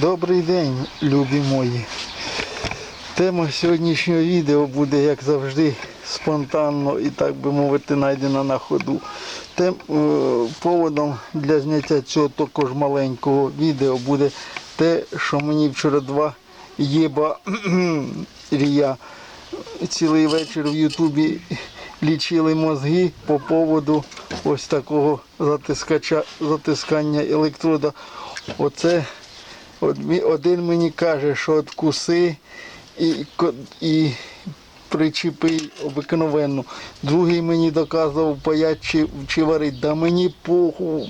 Добрий день, любі мої. Тема сьогоднішнього відео буде, як завжди, спонтанно і так би мовити, знайдена на ходу. Тем, е, поводом для зняття цього також маленького відео буде те, що мені вчора два єба рія цілий вечір в Ютубі лічили мозги по поводу ось такого затискача, затискання електрода. Оце один мені каже, що откуси і, і причепи обикновенно. Другий мені доказував паять чи, чи варить. Да мені поху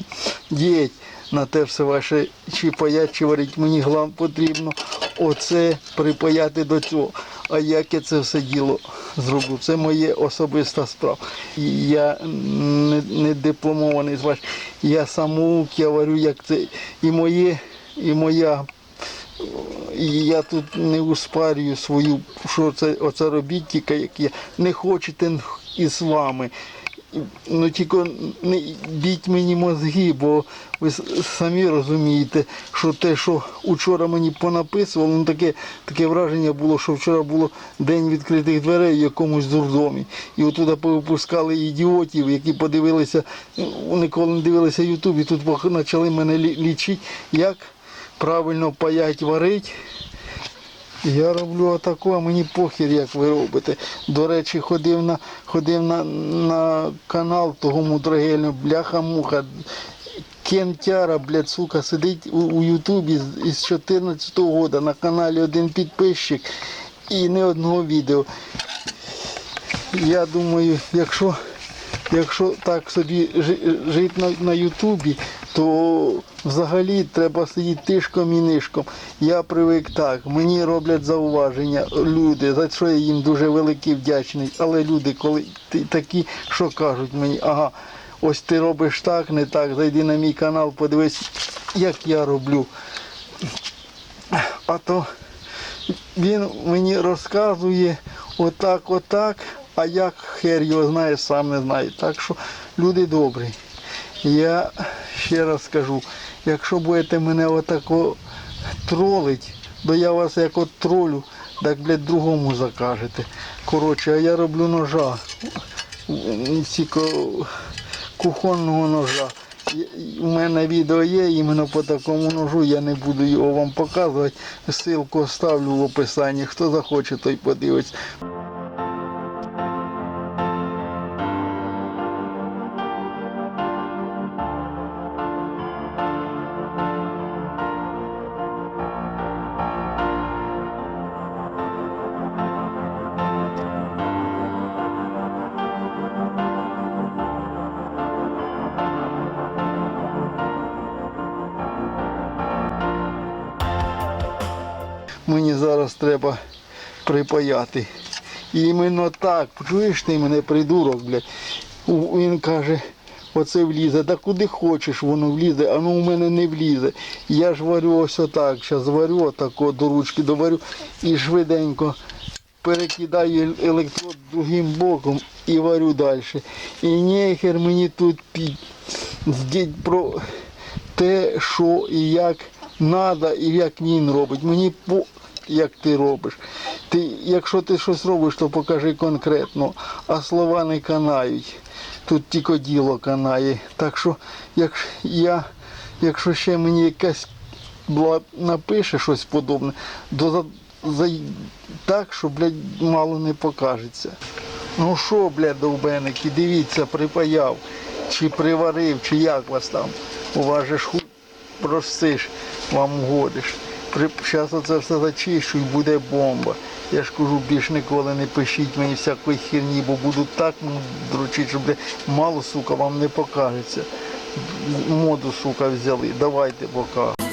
діть на те все ваше чи паять, чи варить. Мені глав потрібно оце припаяти до цього. А як я це все діло зроблю? Це моє особиста справа. Я не, не дипломований з ваш. Я самоук, я варю, як це і моє, і моя і я тут не успарюю свою, що це оце робіть тільки як я. Не хочете із вами. Ну тільки не біть мені мозги, бо ви самі розумієте, що те, що вчора мені понаписували, ну таке, таке враження було, що вчора було день відкритих дверей в якомусь дурдомі. І отуда повипускали ідіотів, які подивилися, ну, ніколи не дивилися Ютуб, і тут почали мене лі- лічити, як правильно паять варить. Я роблю отаку, а мені похір, як ви робите. До речі, ходив на, ходив на, на канал того мудрогельного бляха-муха. Кентяра, блядь, сука, сидить у, у Ютубі з- із 14-го року на каналі один підписчик і не одного відео. Я думаю, якщо, якщо так собі жити на, на Ютубі, то взагалі треба сидіти тишком і нишком. Я привик так, мені роблять зауваження люди, за що я їм дуже великий вдячний. Але люди, коли такі, що кажуть мені, ага, ось ти робиш так, не так, зайди на мій канал, подивись, як я роблю. А то він мені розказує отак, отак, а як хер його знає, сам не знає. Так що люди добрі. Я ще раз скажу, якщо будете мене отако тролить, то я вас як от тролю, так блядь, другому закажете. Коротше, а я роблю ножа. Тільки кухонного ножа. У мене відео є іменно по такому ножу, я не буду його вам показувати. Ссылку оставлю в описанні. Хто захоче, той подивиться. Мені зараз треба припаяти. Іменно так, чуєш ти мене, придурок, блядь. Він каже, оце влізе, та куди хочеш, воно влізе, а ну у мене не влізе. Я ж варю ось отак, зараз варю отако до ручки доварю і швиденько перекидаю електрод другим боком і варю далі. І нехер мені тут. Здіть про те, що і як треба, і як він робить. Мені по як ти робиш. Ти, якщо ти щось робиш, то покажи конкретно, а слова не канають. Тут тільки діло канає. Так що, як я, якщо ще мені якась напише щось подобне, то за, так, що, блядь, мало не покажеться. Ну що, блядь, довбеники, дивіться, припаяв, чи приварив, чи як вас там. У вас же хуй простиш, вам угодиш. При... Зараз оце все зачищу і буде бомба. Я ж кажу, більш ніколи не пишіть мені всякої херні, бо буду так дручити, що блядь, мало, сука, вам не покажеться. Моду, сука, взяли. Давайте бока.